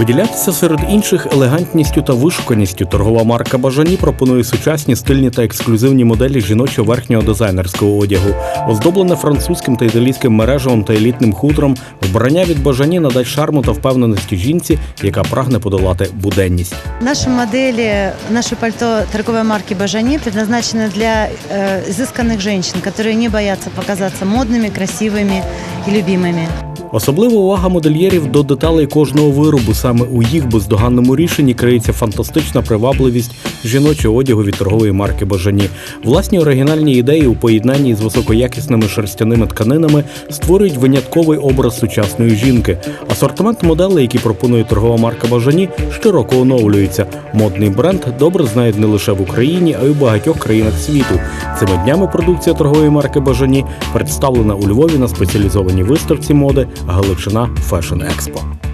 Виділятися серед інших елегантністю та вишуканістю торгова марка Бажані пропонує сучасні стильні та ексклюзивні моделі жіночого верхнього дизайнерського одягу, оздоблене французьким та італійським мережевом та елітним хутром. Вбрання від Бажані надасть шарму та впевненості жінці, яка прагне подолати буденність. Наши модели, наше пальто торговой марки Бажани предназначено для э, изысканных женщин, которые не боятся показаться модными, красивыми и любимыми. Особлива увага модельєрів до деталей кожного виробу. Саме у їх бездоганному рішенні криється фантастична привабливість жіночого одягу від торгової марки Бажані. Власні оригінальні ідеї у поєднанні з високоякісними шерстяними тканинами створюють винятковий образ сучасної жінки. Асортимент моделей, які пропонує торгова марка Бажані, щороку оновлюється. Модний бренд добре знають не лише в Україні, а й у багатьох країнах світу. Цими днями продукція торгової марки Бажані представлена у Львові на спеціалізованій виставці моди Галичина Fashion Expo.